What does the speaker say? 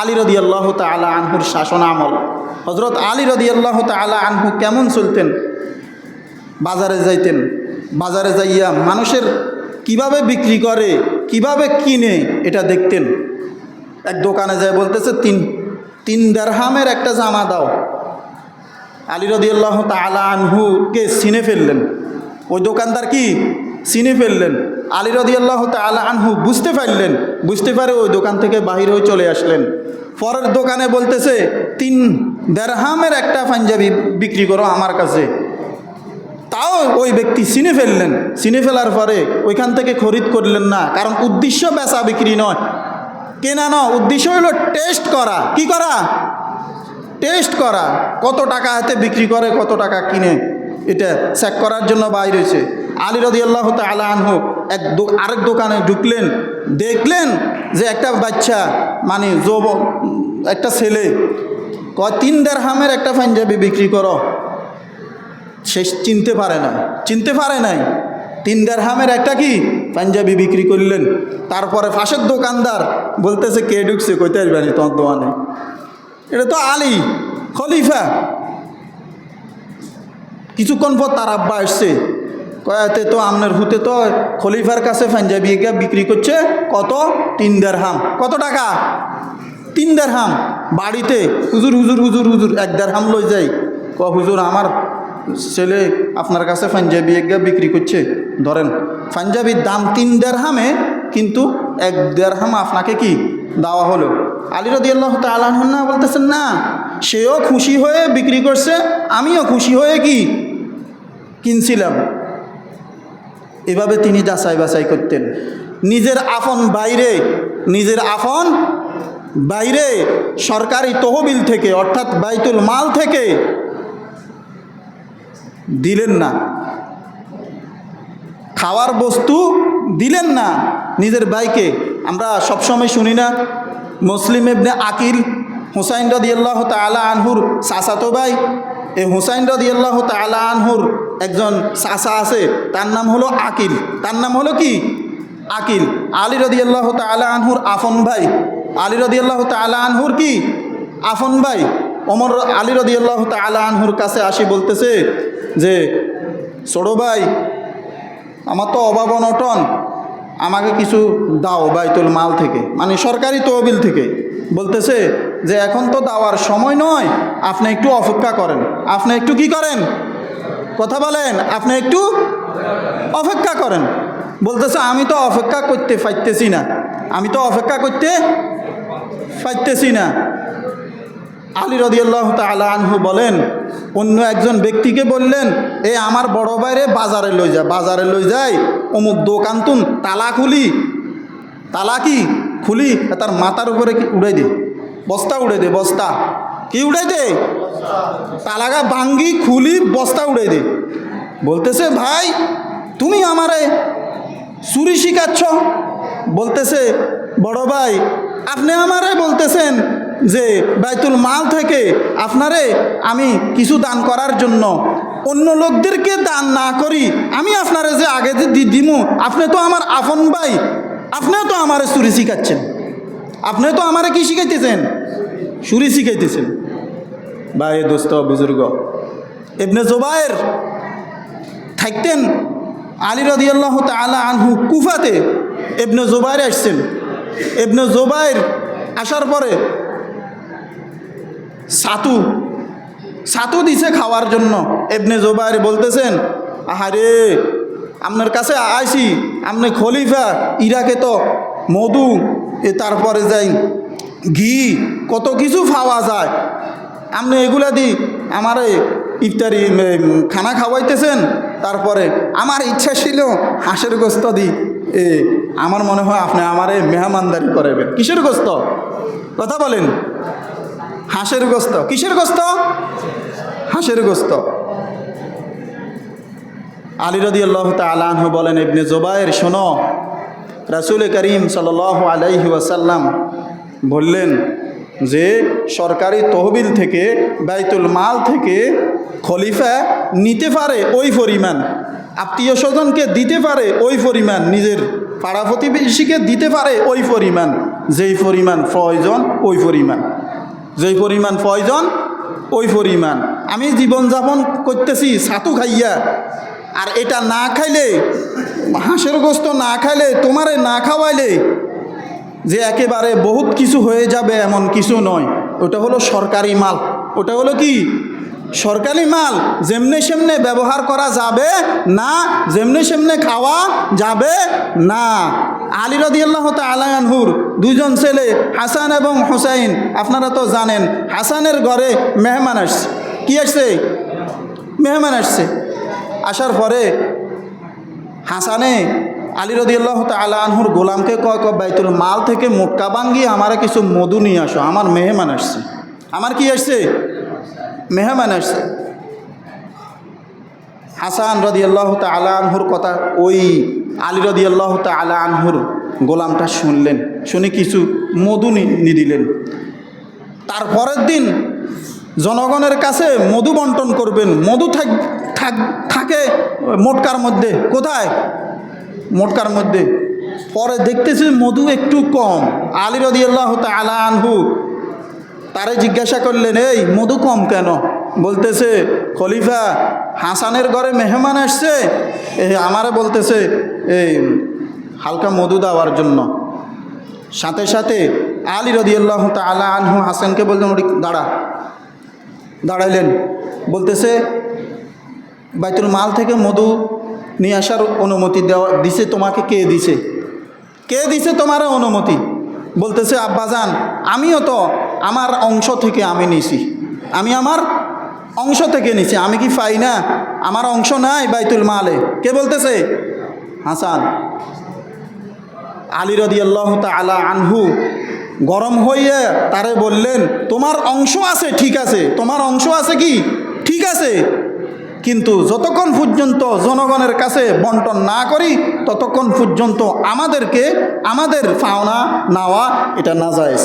আলী রদি আল্লাহ তালা আনহুর শাসন আমল হজরত আলী রদি আল্লাহ তালা আনহু কেমন চলতেন? বাজারে যাইতেন। বাজারে যাইয়া মানুষের কীভাবে বিক্রি করে, কীভাবে কিনে, এটা দেখতেন। এক দোকানে যায় বলতেছে, তিন তিন দেড়হামের একটা জামা দাও। আলী রদিয়াল্লাহ তালা আনহুকে চিনে ফেললেন। ওই দোকানদার কি? চিনে ফেললেন। আলী রদিয়াল্লাহ তালা আনহু বুঝতে পারলেন, বুঝতে পারে ওই দোকান থেকে বাহির হয়ে চলে আসলেন। পরের দোকানে বলতেছে, তিন দেড়হামের একটা পাঞ্জাবি বিক্রি করো আমার কাছে। তাও ওই ব্যক্তি চিনে ফেললেন। চিনে ফেলার পরে ওইখান থেকে খরিদ করলেন না, কারণ উদ্দেশ্য বেচা বিক্রি নয়। কেনা নয়, উদ্দেশ্য হলো টেস্ট করা। কি করা? টেস্ট করা। কত টাকা হাতে বিক্রি করে, কত টাকা কিনে। এটা চেক করার জন্য বাইর হয়েছে। আলী রদি আল্লাহ তালা আনহু এক আরেক দোকানে ঢুকলেন, দেখলেন যে একটা বাচ্চা মানে যৌব একটা ছেলে, কয়, তিন দেড় হামের একটা পাঞ্জাবি বিক্রি করো। সে চিনতে পারে না চিনতে পারে নাই। তিন দেড় হামের একটা কি? পাঞ্জাবি বিক্রি করলেন। তারপরে ফাঁসের দোকানদার বলতেছে, কে ঢুকছে? কইতে পারবেনি তোমার দোকানে? এটা তো আলী, খলিফা। কিছুক্ষণ পর তার আব্বা আসছে। কয়াতে তো আমনের হুতে তো খলিফার কাছে পাঞ্জাবি বিক্রি করছে কত? তিন দেড় হাম কত টাকা? তিন দেড় হাম বাড়িতে হুজুর হুজুর হুজুর হুজুর, এক দেড় হাম লই যাই। ক হুজুর, আমার ছেলে আপনার কাছে পাঞ্জাবি এক বিক্রি করছে। ধরেন পাঞ্জাবির দাম তিন দেড় হামে কিন্তু এক দেড় হাম আপনাকে কি দেওয়া হলো? আলী রদি আল্লাহ তালাহন্না বলতেছেন, না, সেও খুশি হয়ে বিক্রি করছে, আমিও খুশি হয়ে কি কিনছিলাম? এভাবে তিনি যাচাই বাছাই করতেন। নিজের আফন বাইরে, নিজের আফন বাইরে সরকারি তহবিল থেকে, অর্থাৎ বাইতুল মাল থেকে দিলেন না। খাওয়ার বস্তু দিলেন না নিজের বাইকে আমরা সবসময় শুনি না, মুসলিম এবনে আকিল, হুসাইন রদি আল্লাহ তালা আনহুর সাসাতো ভাই এই হুসাইন রদি আল্লাহ তালা আনহুর একজন সাসা আছে, তার নাম হলো আকিল। তার নাম হলো কি? আকিল। আলী রদি আল্লাহ তালা আনহুর আফন ভাই। আলী রদি আল্লাহ তালা আনহুর কি? আফন ভাই। অমর আলী রদি আল্লাহ তালা আনহুর কাছে আসি বলতেছে যে, ছোটো ভাই, আমার তো অভাব অনটন। আমাকে কিছু দাও বাইতুল মাল থেকে মানে সরকারি তহবিল থেকে। বলতেছে যে এখন তো দেওয়ার সময় নয়, আপনি একটু অপেক্ষা করেন। আপনি একটু কি করেন? কথা বলেন, আপনি একটু অপেক্ষা করেন। বলতেছে, আমি তো অপেক্ষা করতে পারতেছি না। আমি তো অপেক্ষা করতে পারতেছি না। আলী রদিয়াল্লাহ তালা আনহু বলেন, অন্য একজন ব্যক্তিকে বললেন, এ আমার বড় বাইরে বাজারে লই যা, বাজারে লই যাই। অমুক দোকান তুন, তালা খুলি। তালা কি? খুলি তার মাথার উপরে কি উড়াই দে। বস্তা উড়ে দে, বস্তা। কি উড়াই দে? তালাগা ভাঙ্গি, খুলি, বস্তা উড়াই দে। বলতেছে, ভাই, তুমি আমারে চুরি শিখাচ্ছ? বলতেছে, বড় ভাই, আপনি আমারে বলতেছেন যে, বাইতুল মাল থেকে আপনারে আমি কিছু দান করার জন্য অন্য লোকদেরকে দান না করি, আমি আপনারে যে আগে যে দিমু, আপনি তো আমার আপন ভাই আপনিও তো আমারে চুরি শিখাচ্ছেন। আপনি তো আমারে কি শিখাইতেছেন? চুরি শিখাইতেছেন। ভাই, দোস্ত, বুজুর্গ এবনে জোবায়ের থাকতেন আলী রদিয়াল্লাহ তালা আনহু কুফাতে এবনে জোবাইর আসছেন। এবনে জোবাইর আসার পরে সাতু সাতু দিছে খাওয়ার জন্য। এবনে জোবাইর বলতেছেন, আহারে, আপনার কাছে আইসি আপনি খলিফা, ইরাকে তো মধু, এ তারপরে যাই, ঘি, কত কিছু পাওয়া যায়। আপনি এগুলা দি আমার ইফতারি খানা খাওয়াইতেছেন, তারপরে আমার ইচ্ছা ছিল হাঁসের গোস্ত দি। এ, আমার মনে হয় আপনি আমারে মেহমানদারি করাবেন কিসের গোস্ত? কথা বলেন। হাঁসের গোস্ত। কিসের গোস্ত? হাঁসের গোস্ত। আলী রদি আল্লাহ তালাহ বলেন, ইবনে জোবায়ের শোনো, রাসুল করিম সাল আলাইহি ওয়াসাল্লাম বললেন যে, সরকারি তহবিল থেকে, বাইতুল মাল থেকে খলিফা নিতে পারে ওই পরিমাণ। আত্মীয় স্বজনকে দিতে পারে ওই পরিমাণ। নিজের পাড়া প্রতিবেশীকে দিতে পারে ওই পরিমাণ। যেই পরিমাণ প্রয়োজন, ওই পরিমাণ। যেই পরিমাণ প্রয়োজন, ওই পরিমাণ। আমি জীবনযাপন করতেছি, ছাতু খাইয়া। আর এটা না খাইলে, হাঁসের গোস্ত না খাইলে, তোমারে না খাওয়াইলে যে একেবারে বহুত কিছু হয়ে যাবে এমন কিছু নয়। ওটা হলো সরকারি মাল। ওটা হলো কি? সরকারি মাল যেমনে সেমনে ব্যবহার করা যাবে না, যেমনে সেমনে খাওয়া যাবে না। আলী রদিয়াল্লাহ আলায়ানহুর দুজন ছেলে, হাসান এবং হুসাইন। আপনারা তো জানেন, হাসানের ঘরে মেহমান আসছে। কি আসছে? মেহমান আসছে। আসার পরে হাসানে আলী রদিয়াল্লাহ তালা আনহুর গোলামকে কয় কয় বাইতুল মাল থেকে মোটকা ভাঙ্গিয়ে আমারা কিছু মধু নিয়ে আসো, আমার মেহমান আসছে। আমার কি আসছে? মেহমান আসছে। হাসান রদিয়াল্লাহ তালা আনহুর কথা ওই আলী রদিয়াল্লাহ তালা আনহুর গোলামটা শুনলেন, শুনে কিছু মধু নি- নি তারপরের দিন জনগণের কাছে মধু বন্টন করবেন, মধু থাক, থাক- থাকে মোটকার মধ্যে, কোথায়? মোটকার মধ্যে। পরে দেখতেছি মধু একটু কম। আলী রদিয়াল্লাহ তালা আনহু তারে জিজ্ঞাসা করলেন, এই, মধু কম কেন? বলতেছে, খলিফা হাসানের ঘরে মেহমান আসছে। এ, আমারে বলতেছে এই হালকা মধু দেওয়ার জন্য। সাথে সাথে আলী রদিয়াল্লাহ তালা আনহু হাসানকে বললেন, ওটি দাঁড়া। দাঁড়াইলেন। বলতেছে, বাইতুল মাল থেকে মধু নিয়ে আসার অনুমতি দেওয়া, দিছে তোমাকে কে দিছে? কে দিছে তোমার অনুমতি? বলতেছে আব্বাজান আমিও তো আমার অংশ থেকে আমি নিছি। আমি আমার অংশ থেকে নিছি। আমি কি পাই না? আমার অংশ নাই বাইতুল মালে। কে বলতেছে? হাসান। আলী রদিয়াল্লাহ তালা আনহু গরম হইয়ে তারে বললেন, তোমার অংশ আছে, ঠিক আছে। তোমার অংশ আছে কি? ঠিক আছে। কিন্তু যতক্ষণ পর্যন্ত জনগণের কাছে বন্টন না করি, ততক্ষণ পর্যন্ত আমাদেরকে, আমাদের পাওনা নেওয়া এটা না যায়